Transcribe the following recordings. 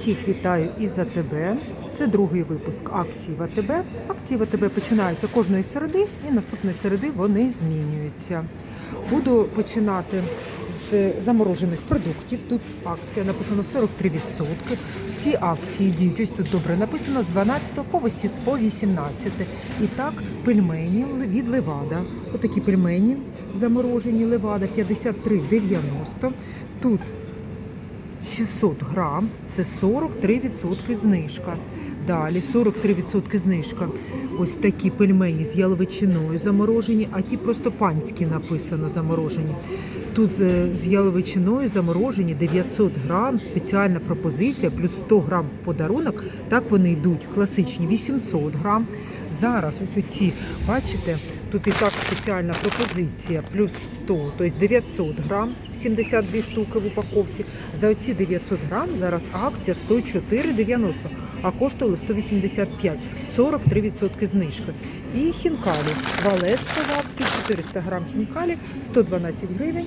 Всіх вітаю із АТБ. Це другий випуск акцій в АТБ. Акції в АТБ починаються кожної середи і наступної середи вони змінюються. Буду починати з заморожених продуктів. Тут акція написано 43%. Ці акції діють ось тут добре написано з 12 по по 18. І так, пельмені від Левада. Отакі пельмені заморожені Левада 53,90. Тут 600 грам, це 43% знижка. Далі 43% знижка. Ось такі пельмені з яловичиною заморожені, а ті просто панські написано заморожені. Тут е, з яловичиною заморожені 900 грам, спеціальна пропозиція, плюс 100 грам в подарунок. Так вони йдуть класичні 800 грам. Зараз ось оці, бачите, тут і так спеціальна пропозиція, плюс 100, тобто 900 грам, 72 штуки в упаковці. За оці 900 грам зараз акція 104,90, а коштували 185, 43% знижки. І хінкалі. Валецька в акції 400 грам хінкалі, 112 гривень.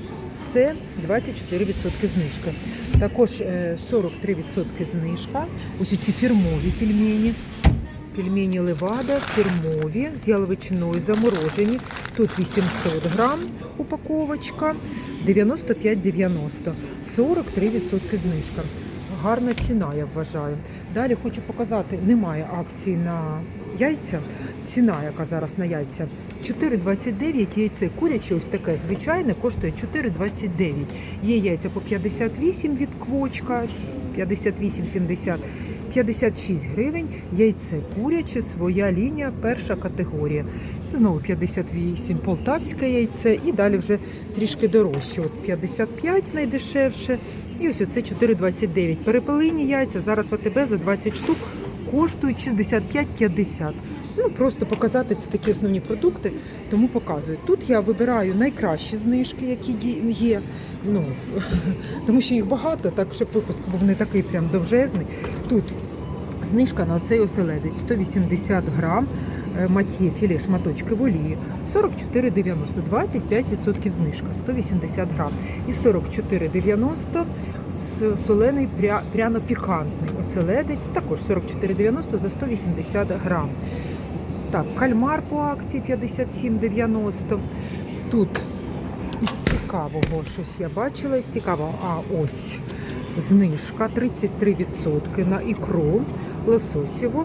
Це 24% знижки. Також е, 43% знижка. Ось ці фірмові пельмені. Пельмені Левада, фірмові, з яловичиною заморожені. Тут 800 грам упаковочка, 95,90, 43% знижка. Гарна ціна, я вважаю. Далі хочу показати, немає акції на яйця. Ціна, яка зараз на яйця, 4,29 яйце куряче, ось таке звичайне, коштує 4,29. Є яйця по 58 від квочка, 58,70. 56 гривень, яйце куряче, своя лінія, перша категорія. Знову 58 полтавське яйце і далі вже трішки дорожче. От 55 найдешевше. І ось оце 4,29. Перепелині яйця зараз в АТБ за 20 штук коштують 65,50. Ну, просто показати це такі основні продукти, тому показую. Тут я вибираю найкращі знижки, які є. Ну, тому що їх багато, так щоб випуск був не такий прям довжезний. Тут знижка на цей оселедець 180 грам, е, матє філе шматочки в олії 44,90, 25% знижка 180 грам. І 44,90 солений пряно-пікантний оселедець, також 44,90 за 180 грам. Так, кальмар по акції 57,90. Тут із цікавого щось я бачила. Із цікавого, а ось знижка 33% на ікру лососєву,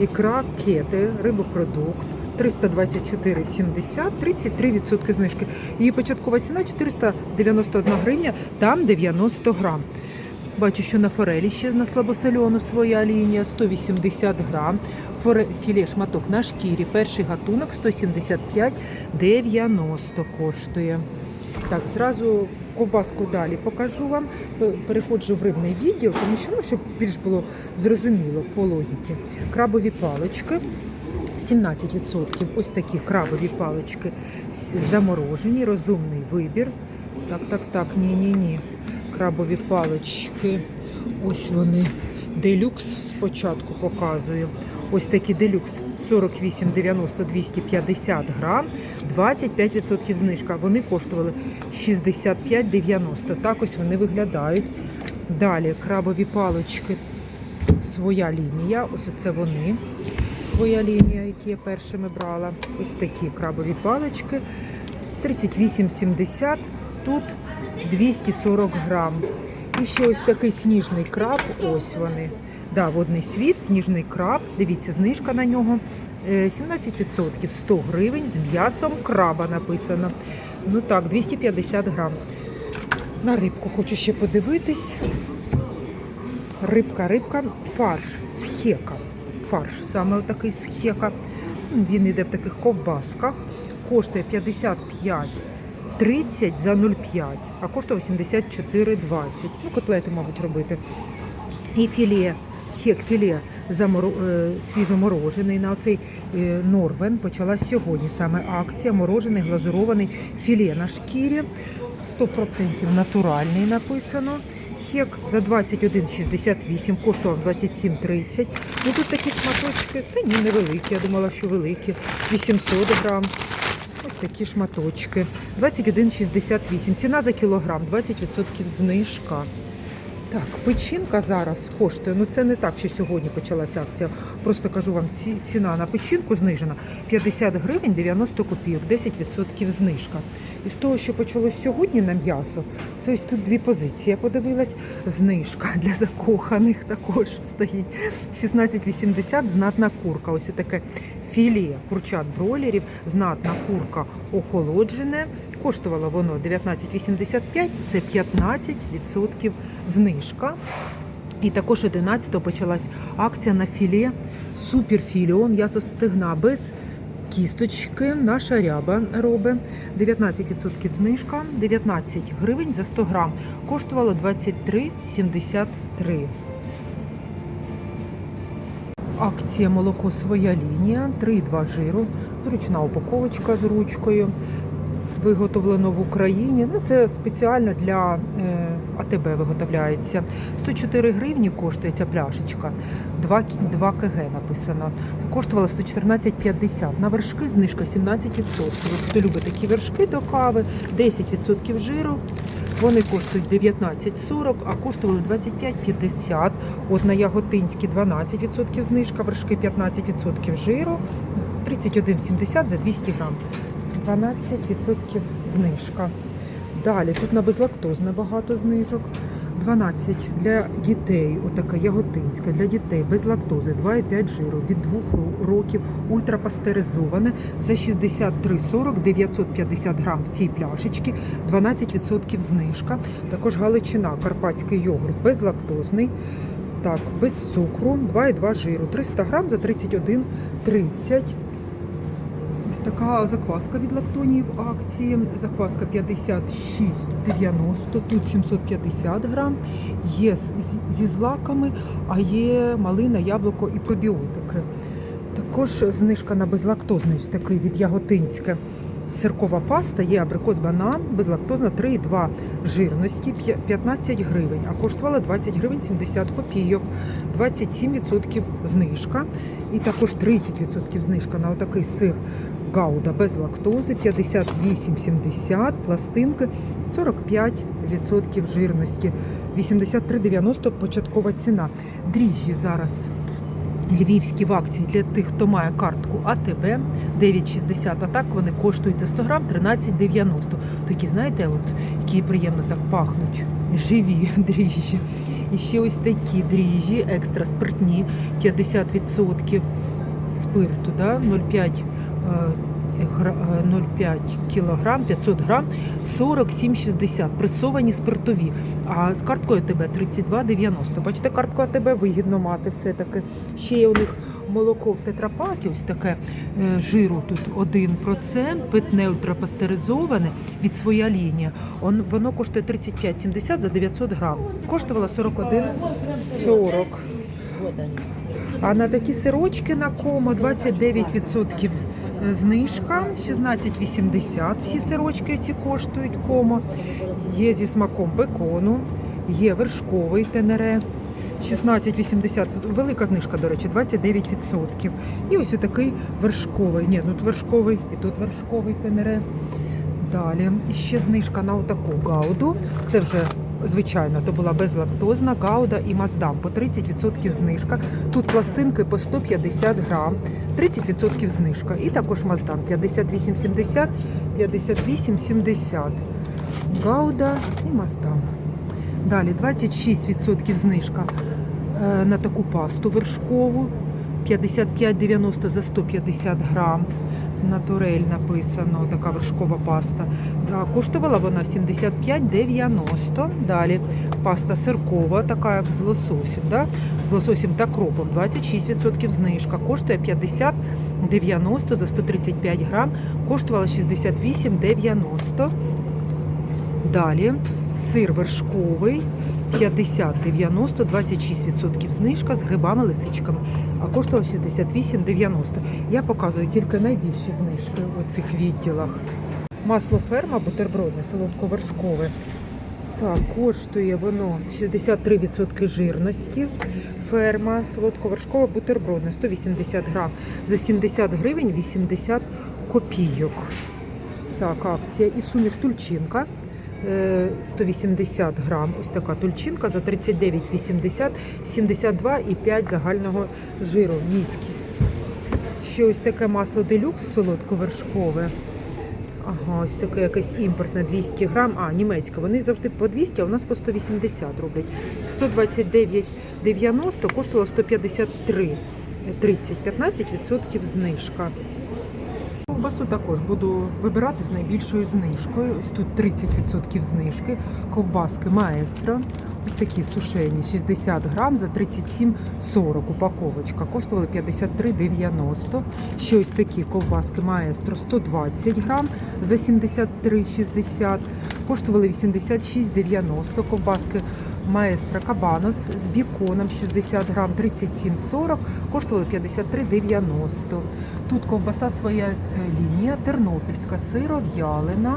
ікра кети, рибопродукт. 324,70, 33% знижки. Її початкова ціна 491 гривня, там 90 грам. Бачу, що на форелі ще на слабосольону своя лінія 180 грам. Філе шматок на шкірі. Перший гатунок 175,90 коштує. Так, зразу ковбаску далі покажу вам. Переходжу в рибний відділ, тому що ну, щоб більш було зрозуміло по логіці. Крабові палички. 17%. Ось такі крабові палички заморожені, розумний вибір. Так, так, так, ні, ні, ні. Крабові палички. Ось вони. Делюкс спочатку показую. Ось такі делюкс 48,90 250 грам, 25% знижка. Вони коштували 65,90. Так ось вони виглядають. Далі крабові палички, своя лінія. Ось оце вони. Своя лінія, які я першими брала. Ось такі крабові палички. 38,70. Тут 240 грам. І ще ось такий сніжний краб. Ось вони. Да, водний світ, сніжний краб. Дивіться, знижка на нього. Е, 17%, 100 гривень з м'ясом краба написано. Ну так, 250 грам. На рибку хочу ще подивитись. Рибка, рибка, фарш з хека. Фарш саме такий з хека. Він йде в таких ковбасках. Коштує 55 30 за 0,5, а коштує 84,20. Ну, котлети, мабуть, робити. І філе, хек філе заморо, е, свіжоморожений. На цей Норвен почалась сьогодні саме акція. Морожений глазурований філе на шкірі. 100% натуральний написано. Хек за 21,68, коштував 27,30. Ну тут такі шматочки, та ні, невеликі, я думала, що великі. 800 грам. Ось такі шматочки. 21,68. Ціна за кілограм, 20% знижка. Так, печінка зараз коштує. Ну це не так, що сьогодні почалася акція. Просто кажу вам, ці, ціна на печінку знижена 50 гривень 90 копійок, 10% знижка. І з того, що почалось сьогодні на м'ясо, це ось тут дві позиції. Я подивилась, знижка для закоханих також стоїть. 16,80 знатна курка. Ось таке філе курчат бройлерів, знатна курка охолоджене. Коштувало воно 19,85, це 15% знижка. І також 11-го почалась акція на філе суперфіліо, м'ясо стегна без кісточки. Наша ряба робить 19% знижка, 19 гривень за 100 грам. Коштувало 23,73. Акція молоко своя лінія, 3,2 жиру, зручна упаковочка з ручкою. Виготовлено в Україні. Ну, це спеціально для е, АТБ виготовляється. 104 гривні коштує ця пляшечка. 2, 2 кг написано. Коштувала 114,50. На вершки знижка 17%. Хто любить такі вершки до кави, 10% жиру. Вони коштують 19,40, а коштували 25,50. От на яготинські 12% знижка, вершки 15% жиру, 31,70 за 200 грам. 12% знижка. Далі тут на безлактозне багато знижок. 12 для дітей, отака яготинська, для дітей без лактози, 2,5 жиру від 2 років, ультрапастеризоване за 63,40, 950 грам в цій пляшечці, 12% знижка. Також галичина, карпатський йогурт безлактозний, так, без цукру, 2,2 жиру, 300 грам за 31,30. Така закваска від лактонії в акції. Закваска 56,90, тут 750 грам. Є зі злаками, а є малина, яблуко і пробіотики. Також знижка на безлактозний такий від Яготинське. Сиркова паста є абрикос банан, безлактозна 3,2 жирності, 15 гривень, а коштувала 20 гривень 70 копійок, 27% знижка. І також 30% знижка на отакий сир Гауда без лактози, 58,70, пластинки 45% жирності, 83,90 початкова ціна. Дріжджі зараз львівські в акції для тих, хто має картку АТБ 9,60, а так вони коштують за 100 грам 13,90. Такі, знаєте, от, які приємно так пахнуть, живі дріжджі. І ще ось такі дріжджі, екстра спиртні, 50% спирту, да? 0,5 е, гра- е, 0,5 кілограм, 500 грам, 47,60. Пресовані спиртові. А з карткою АТБ 32,90. Бачите, картку АТБ вигідно мати все-таки. Ще є у них молоко в тетрапакі, ось таке е, жиру тут 1%, питне ультрапастеризоване від своя лінія. Он, воно коштує 35,70 за 900 грам. Коштувало 41,40. А на такі сирочки на комо 29% знижка, 16,80. Всі сирочки ці коштують комо. Є зі смаком бекону, є вершковий тенере. 16,80. Велика знижка, до речі, 29%. І ось такий вершковий. Ні, тут вершковий і тут вершковий тенере. Далі ще знижка на отаку гауду. Це вже звичайно, то була безлактозна гауда і маздам по 30% знижка. Тут пластинки по 150 грам, 30% знижка. І також маздам 58,70, 58,70. Гауда і маздам. Далі 26% знижка е, на таку пасту вершкову. 55,90 за 150 грам. Натурель написано, така вершкова паста. Да, коштувала вона 75,90. Далі паста сиркова, така як з лососем. Да? З лососем та кропом 26% знижка. Коштує 50,90 за 135 грам. Коштувала 68,90. Далі сир вершковий 50,90, 26% знижка з грибами, лисичками, а коштував 68,90. Я показую тільки найбільші знижки у цих відділах. Масло ферма бутербродне, солодковершкове. Так, коштує воно 63% жирності. Ферма, солодковершкове бутербродне, 180 грам. За 70 гривень 80 копійок. Так, акція. І суміш тульчинка 180 грам. Ось така тульчинка за 39,80, 72,5 загального жиру. Міськість. Ще ось таке масло делюкс солодковершкове. Ага, ось таке якесь імпортне 200 грам. А, німецьке. Вони завжди по 200, а у нас по 180 роблять. 129,90 коштувало 153. 30, 15% знижка. Ковбасу також буду вибирати з найбільшою знижкою. Ось тут 30% знижки. Ковбаски маестро. Ось такі сушені 60 грам за 37,40 упаковочка. Коштували 53,90. Ще ось такі ковбаски маестро 120 грам за 73,60. Коштували 86,90. Ковбаски маестро кабанос з біконом 60 грам 37,40. Коштували 53,90. Тут ковбаса своя е, лінія, тернопільська сиров'ялина,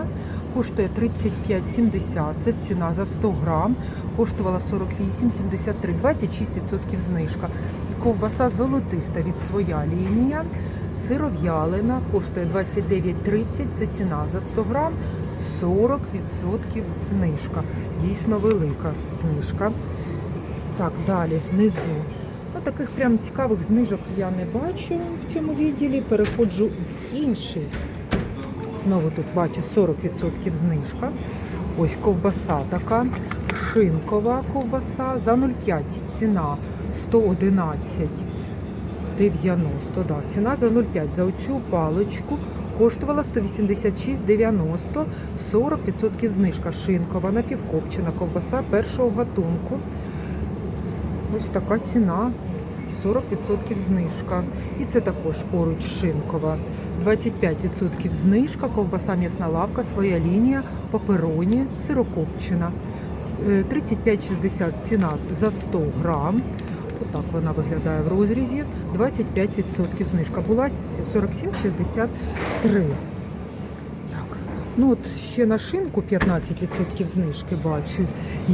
коштує 35,70, це ціна за 100 грам, коштувала 48,73, 26% знижка. І ковбаса золотиста від своя лінія, сиров'ялина, коштує 29,30, це ціна за 100 грам, 40% знижка. Дійсно велика знижка. Так, далі внизу. Ну, таких прям цікавих знижок я не бачу в цьому відділі. Переходжу в інший. Знову тут бачу 40% знижка. Ось ковбаса така. Шинкова ковбаса за 0,5 ціна 111 90, да. Ціна за 0,5. За оцю паличку коштувала 186,90, 40% знижка. Шинкова, напівкопчена ковбаса першого гатунку. Ось така ціна. 40% знижка. І це також поруч шинкова. 25% знижка, ковбаса м'ясна лавка, своя лінія, папероні, сирокопчина. Е, 35,60 ціна за 100 грам. Отак вона виглядає в розрізі. 25% знижка. Була 47,63. Так. Ну от ще на шинку 15% знижки бачу.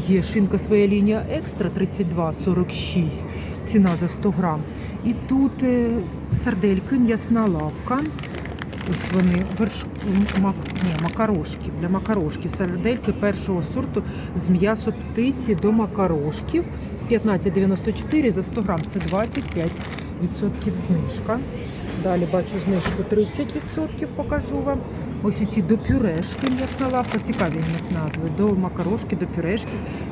Є шинка своя лінія екстра 32,46. Ціна за 100 грам. І тут е, сардельки, м'ясна лавка. Ось вони верш... мак... Ні, макарошків. Для макарошків. Сардельки першого сорту з м'ясо птиці до макарошків. 15,94 за 100 грам. Це 25% знижка. Далі бачу знижку 30%, покажу вам. Ось ці до пюрешки м'ясна лавка, цікаві них назви. До макарошки, до пюрешки.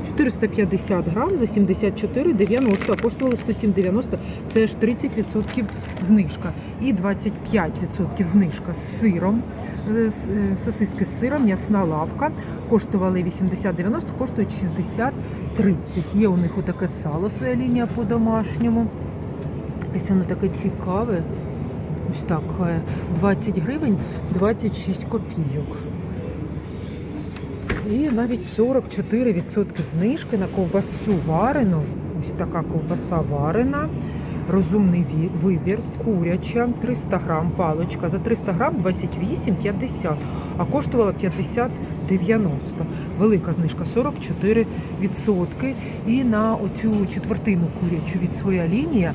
450 грам за 74,90, а коштували 107,90. Це аж 30% знижка. І 25% знижка з сиром. Е, е, Сосиски з сиром, м'ясна лавка. Коштували 80,90, коштують 60,30. Є у них отаке сало, своя лінія по-домашньому. Десь воно таке цікаве. Ось так, е, 20 гривень 26 копійок. І навіть 44% знижки на ковбасу варену. Ось така ковбаса варена. Розумний вибір, куряча, 300 грам, паличка. За 300 грам 28,50, а коштувала 50,90. Велика знижка 44%. І на оцю четвертину курячу від своя лінія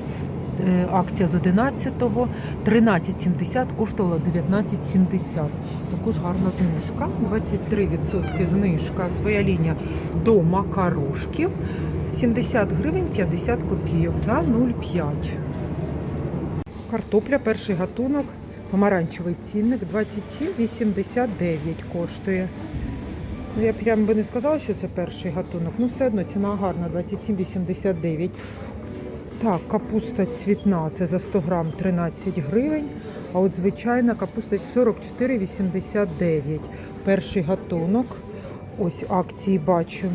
е, акція з 11-го 13,70 коштувала 19,70. Також гарна знижка. 23% знижка. Своя лінія до макарошків. 70 гривень 50 копійок за 0,5. Картопля, перший гатунок, помаранчевий цінник 27,89 коштує. Ну, я прям би не сказала, що це перший гатунок. Ну, все одно ціна гарна, 27,89. Так, капуста цвітна, це за 100 грам 13 гривень. А от звичайна капуста 44,89. Перший гатунок. Ось акції бачу.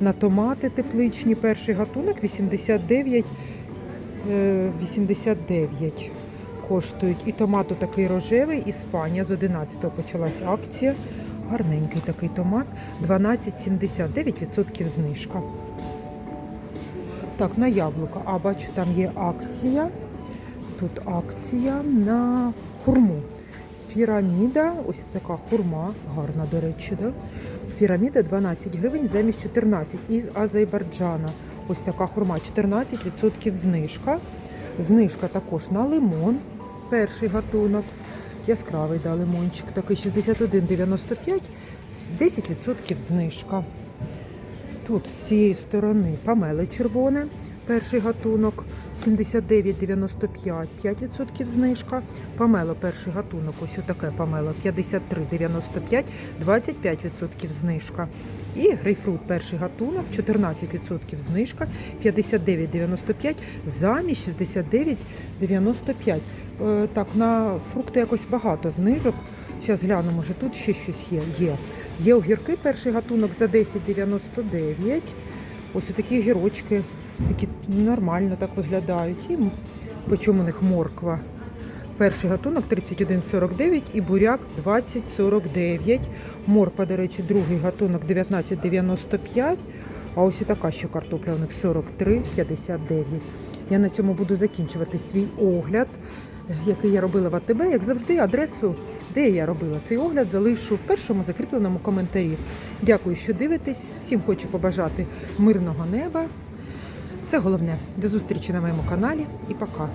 На томати тепличні перший гатунок 89, е, 89 коштують. І томат такий рожевий, Іспанія з 11-го почалась акція. Гарненький такий томат. 12,79% знижка. Так, на яблука. А бачу, там є акція. Тут акція на хурму. Піраміда, ось така хурма, гарна, до речі, да? Піраміда 12 гривень замість 14 із Азербайджана. Ось така хурма, 14% знижка. Знижка також на лимон. Перший гатунок. Яскравий да, лимончик, такий 61,95 10% знижка. Тут з цієї сторони помеле червоне, перший гатунок 79,95, 5% знижка. Помело перший гатунок, ось отаке помело 53,95, 25% знижка. І грейпфрут перший гатунок 14% знижка, 59,95 замість 69,95. Е, Так, на фрукти якось багато знижок. Зараз гляну, може тут ще щось є. Є. Є огірки, перший гатунок за 10,99. Ось такі огірочки, такі нормально так виглядають. І по у них морква. Перший гатунок 31,49 і буряк 20,49. Морква, до речі, другий гатунок 19,95. А ось і така ще картопля у них 43,59. Я на цьому буду закінчувати свій огляд, е, який я робила в АТБ. Як завжди, адресу, де я робила цей огляд, залишу в першому закріпленому коментарі. Дякую, що дивитесь. Всім хочу побажати мирного неба. Це головне. До зустрічі на моєму каналі і пока.